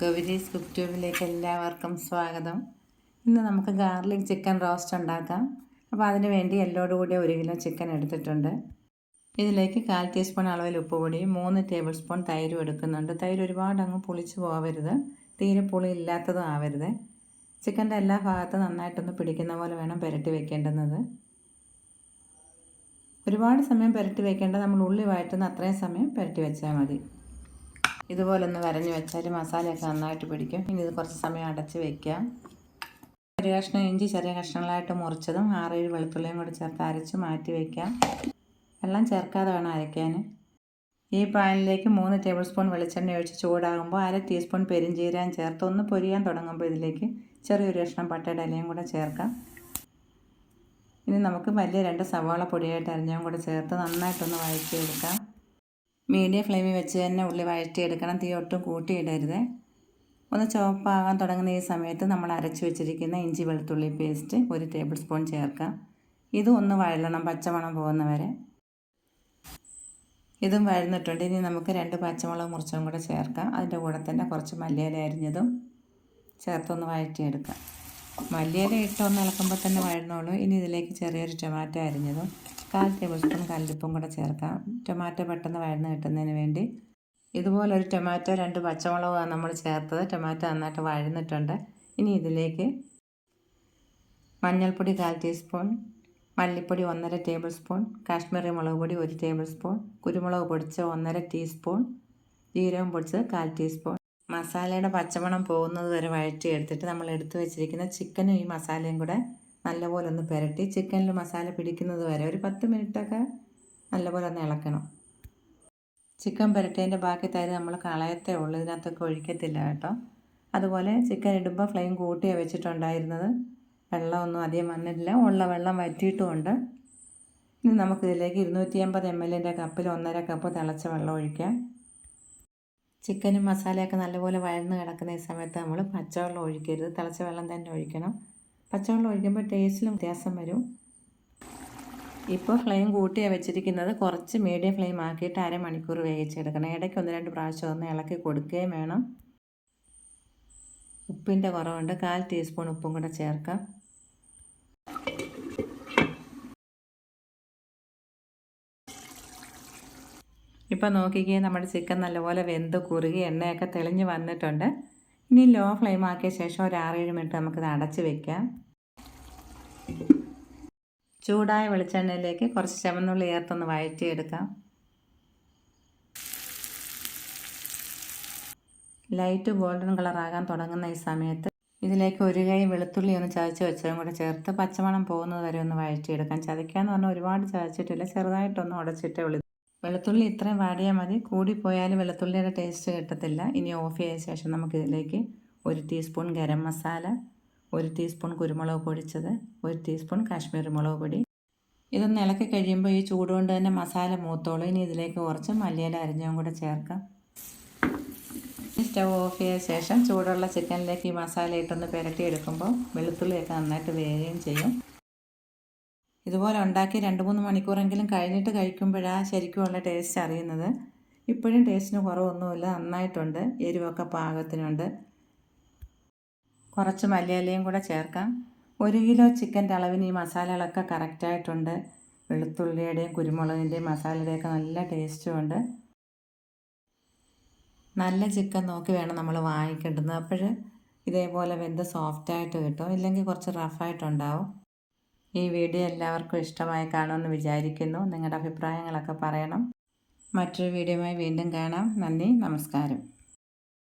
Gowri's cook ട്യൂബിലേക്ക് എല്ലാവർക്കും സ്വാഗതം. ഇന്ന് നമുക്ക് ഗാർലിക് ചിക്കൻ റോസ്റ്റ് ഉണ്ടാക്കാം. അപ്പോൾ അതിന് വേണ്ടി എല്ലോട് കൂടി ഒരു കിലോ ചിക്കൻ എടുത്തിട്ടുണ്ട്. ഇതിലേക്ക് കാൽ ടീസ്പൂൺ അളവിൽ ഉപ്പ് പൊടിയും മൂന്ന് ടേബിൾ സ്പൂൺ തൈരും എടുക്കുന്നുണ്ട്. തൈര് ഒരുപാട് അങ്ങ് പുളിച്ച് പോകരുത് തീരെ പുളി ഇല്ലാത്തതും ആവരുത്. ചിക്കന്റെ എല്ലാ ഭാഗത്തും നന്നായിട്ടൊന്ന് പിടിക്കുന്ന പോലെ വേണം പുരട്ടി വെക്കേണ്ടുന്നത്. ഒരുപാട് സമയം പുരട്ടി വെക്കേണ്ട നമ്മൾ ഉള്ളി വഴറ്റുന്ന അത്രയും സമയം പുരട്ടി വെച്ചാൽ മതി. ഇതുപോലെ ഒന്ന് വരഞ്ഞ് വെച്ചാൽ മസാലയൊക്കെ നന്നായിട്ട് പിടിക്കും. ഇനി ഇത് കുറച്ച് സമയം അടച്ച് വെക്കാം ഒരു കഷ്ണം ഇഞ്ചി ചെറിയ കഷ്ണങ്ങളായിട്ട് മുറിച്ചതും ആറേഴ് വെളുത്തുള്ളിയും കൂടി ചേർത്ത് അരച്ച് മാറ്റി വയ്ക്കാം എല്ലാം ചേർക്കാതെ വേണം അരയ്ക്കാൻ. ഈ പാനിലേക്ക് മൂന്ന് ടേബിൾ സ്പൂൺ വെളിച്ചെണ്ണ ഒഴിച്ച് ചൂടാകുമ്പോൾ അര ടീസ്പൂൺ പെരിഞ്ചീരാൻ ചേർത്ത് ഒന്ന് പൊരിയാൻ തുടങ്ങുമ്പോൾ ഇതിലേക്ക് ചെറിയൊരു കഷ്ണം പട്ടയുടെ ഇലയും കൂടെ ചേർക്കാം. ഇനി നമുക്ക് വലിയ രണ്ട് സവാള പൊടിയായിട്ട് അരിഞ്ഞതും കൂടെ ചേർത്ത് നന്നായിട്ടൊന്ന് വഴറ്റിയെടുക്കാം. മീഡിയം ഫ്ലെയിമിൽ വെച്ച് തന്നെ ഉള്ളി വഴറ്റിയെടുക്കണം. തീ ഒട്ടും കൂട്ടിയിടരുത്. ഒന്ന് ചുവപ്പാകാൻ തുടങ്ങുന്ന ഈ സമയത്ത് നമ്മൾ അരച്ച് വെച്ചിരിക്കുന്ന ഇഞ്ചി വെളുത്തുള്ളി പേസ്റ്റ് ഒരു ടേബിൾ സ്പൂൺ ചേർക്കാം. ഇതും ഒന്ന് വഴലണം പച്ചമണം പോകുന്നവരെ ഇതും വഴന്നിട്ടുണ്ട്. ഇനി നമുക്ക് രണ്ട് പച്ചമുളക് മുറിച്ചും കൂടെ ചേർക്കാം. അതിന്റെ കൂടെ തന്നെ കുറച്ച് മല്ലിയില അരിഞ്ഞതും ചേർത്തൊന്ന് വഴറ്റിയെടുക്കാം. മല്ലിയില ഇട്ടൊന്ന് ഇളക്കുമ്പോൾ തന്നെ വഴന്നോളൂ. ഇനി ഇതിലേക്ക് ചെറിയൊരു ടൊമാറ്റോ അരിഞ്ഞതും കാൽ ടേബിൾ സ്പൂൺ കല്ലുപ്പും കൂടെ ചേർക്കാം. ടൊമാറ്റോ പെട്ടെന്ന് വഴന്ന് കിട്ടുന്നതിന് വേണ്ടി. ഇതുപോലെ ഒരു ടൊമാറ്റോ രണ്ട് പച്ചമുളകാണ് നമ്മൾ ചേർത്തത്. ടൊമാറ്റോ നന്നായിട്ട് വഴന്നിട്ടുണ്ട്. ഇനി ഇതിലേക്ക് മഞ്ഞൾപ്പൊടി കാൽ ടീസ്പൂൺ മല്ലിപ്പൊടി ഒന്നര ടേബിൾ സ്പൂൺ കാശ്മീരി മുളക് പൊടി ഒരു ടേബിൾ സ്പൂൺ കുരുമുളക് പൊടിച്ച് ഒന്നര ടീസ്പൂൺ ജീരകം പൊടിച്ചത് കാൽ ടീസ്പൂൺ. മസാലയുടെ പച്ചമണം പോകുന്നത് വരെ വഴറ്റി എടുത്തിട്ട് നമ്മൾ എടുത്തു വെച്ചിരിക്കുന്ന ചിക്കനും ഈ മസാലയും കൂടെ നല്ലപോലെ ഒന്ന് പുരട്ടി ചിക്കനിൽ മസാല പിടിക്കുന്നത് വരെ ഒരു പത്ത് മിനിറ്റൊക്കെ നല്ലപോലെ ഒന്ന് ഇളക്കണം. ചിക്കൻ പുരട്ടിയതിന്റെ ബാക്കി തരി നമ്മൾ കളയത്തേ ഉള്ളൂ ഇതിനകത്തൊക്കെ ഒഴിക്കത്തില്ല കേട്ടോ. അതുപോലെ ചിക്കൻ ഇടുമ്പോൾ ഫ്ലെയിം കൂട്ടിയേ വെച്ചിട്ടുണ്ടായിരുന്നത്. വെള്ളമൊന്നും അധികം വന്നിട്ടില്ല ഉള്ള വെള്ളം വറ്റിയിട്ടുമുണ്ട്. ഇനി നമുക്കിതിലേക്ക് ഇരുന്നൂറ്റി അമ്പത് എം എല്ലിന്റെ കപ്പിൽ ഒന്നര കപ്പ് തിളച്ച വെള്ളം ഒഴിക്കാം. ചിക്കനും മസാലയൊക്കെ നല്ലപോലെ വഴന്ന് കിടക്കുന്ന ഈ സമയത്ത് നമ്മൾ പച്ചവെള്ളം ഒഴിക്കരുത് തിളച്ച വെള്ളം തന്നെ ഒഴിക്കണം. പച്ചവെള്ളം ഒഴിക്കുമ്പോൾ ടേസ്റ്റിലും വ്യത്യാസം വരും. ഇപ്പോൾ ഫ്ലെയിം കൂട്ടിയാണ് വെച്ചിരിക്കുന്നത്. കുറച്ച് മീഡിയം ഫ്ലെയിം ആക്കിയിട്ട് അരമണിക്കൂർ വേവിച്ചെടുക്കണം. ഇടയ്ക്ക് ഒന്ന് രണ്ട് പ്രാവശ്യം ഒന്ന് ഇളക്കി കൊടുക്കുകയും വേണം. ഉപ്പിന്റെ കുറവുണ്ട്. കാൽ ടീസ്പൂൺ ഉപ്പും കൂടെ ചേർക്കാം. ഇപ്പം നോക്കിക്കേ നമ്മുടെ ചിക്കൻ നല്ലപോലെ വെന്ത് കുറുകി എണ്ണയൊക്കെ തെളിഞ്ഞ് വന്നിട്ടുണ്ട്. ഇനി ലോ ഫ്ലെയിം ആക്കിയ ശേഷം ഒരു ആറേഴ് മിനിറ്റ് നമുക്കിത് അടച്ച് വെക്കാം. ചൂടായ വെളിച്ചെണ്ണയിലേക്ക് കുറച്ച് ചുവന്നുള്ളി ഏർത്തൊന്ന് വഴറ്റിയെടുക്കാം. ലൈറ്റ് ഗോൾഡൻ കളറാകാൻ തുടങ്ങുന്ന ഈ സമയത്ത് ഇതിലേക്ക് ഒരു കൈ വെളുത്തുള്ളി ഒന്ന് ചതച്ച് വെച്ചതും കൂടെ ചേർത്ത് പച്ചമണം പോകുന്നത് വരെ ഒന്ന് വഴറ്റിയെടുക്കാം. ചതയ്ക്കാന്ന് പറഞ്ഞാൽ ഒരുപാട് ചതച്ചിട്ടില്ല ചെറുതായിട്ടൊന്ന് ഉടച്ചിട്ട് വെളു വെളുത്തുള്ളി ഇത്രയും വാടിയാൽ മതി. കൂടിപ്പോയാൽ വെളുത്തുള്ളിയുടെ ടേസ്റ്റ് കിട്ടത്തില്ല. ഇനി ഓഫ് ചെയ്ത ശേഷം നമുക്കിതിലേക്ക് ഒരു ടീസ്പൂൺ ഗരം മസാല ഒരു ടീസ്പൂൺ കുരുമുളക് പൊടിച്ചത് ഒരു ടീസ്പൂൺ കാശ്മീരി മുളക് പൊടി. ഇതൊന്ന് ഇളക്കി കഴിയുമ്പോൾ ഈ ചൂട് കൊണ്ട് തന്നെ മസാല മൂത്തോളൂ. ഇനി ഇതിലേക്ക് കുറച്ച് മല്ലിയില അരിഞ്ഞതും കൂടെ ചേർക്കാം. സ്റ്റവ് ഓഫ് ചെയ്ത ശേഷം ചൂടുള്ള ചിക്കനിലേക്ക് ഈ മസാല ഇട്ടൊന്ന് പുരട്ടിയെടുക്കുമ്പോൾ വെളുത്തുള്ളിയൊക്കെ നന്നായിട്ട് വേകുകയും ചെയ്യും. ഇതുപോലെ ഉണ്ടാക്കി രണ്ട് മൂന്ന് മണിക്കൂറെങ്കിലും കഴിഞ്ഞിട്ട് കഴിക്കുമ്പോഴാണ് ശരിക്കുമുള്ള ടേസ്റ്റ് അറിയുന്നത്. ഇപ്പോഴും ടേസ്റ്റിന് കുറവൊന്നുമില്ല. നന്നായിട്ടുണ്ട്. എരിവൊക്കെ പാകത്തിനുണ്ട്. കുറച്ച് മല്ലിയിലയും കൂടെ ചേർക്കാം. ഒരു കിലോ ചിക്കന്റെ അളവിന് ഈ മസാലകളൊക്കെ കറക്റ്റായിട്ടുണ്ട് വെളുത്തുള്ളിയുടെയും കുരുമുളകിന്റെയും മസാലയുടെയൊക്കെ നല്ല ടേസ്റ്റും ഉണ്ട്. നല്ല ചിക്കൻ നോക്കി വേണം നമ്മൾ വാങ്ങിക്കേണ്ടത്. അപ്പോൾ ഇതേപോലെ വെന്ത് സോഫ്റ്റായിട്ട് കിട്ടും. ഇല്ലെങ്കിൽ കുറച്ച് റഫായിട്ടുണ്ടാവും ഈ വീഡിയോ എല്ലാവർക്കും ഇഷ്ടമായി കാണുമെന്ന് വിചാരിക്കുന്നു. നിങ്ങളുടെ അഭിപ്രായങ്ങളൊക്കെ പറയണം. മറ്റൊരു വീഡിയോയുമായി വീണ്ടും കാണാം. നന്ദി. നമസ്കാരം.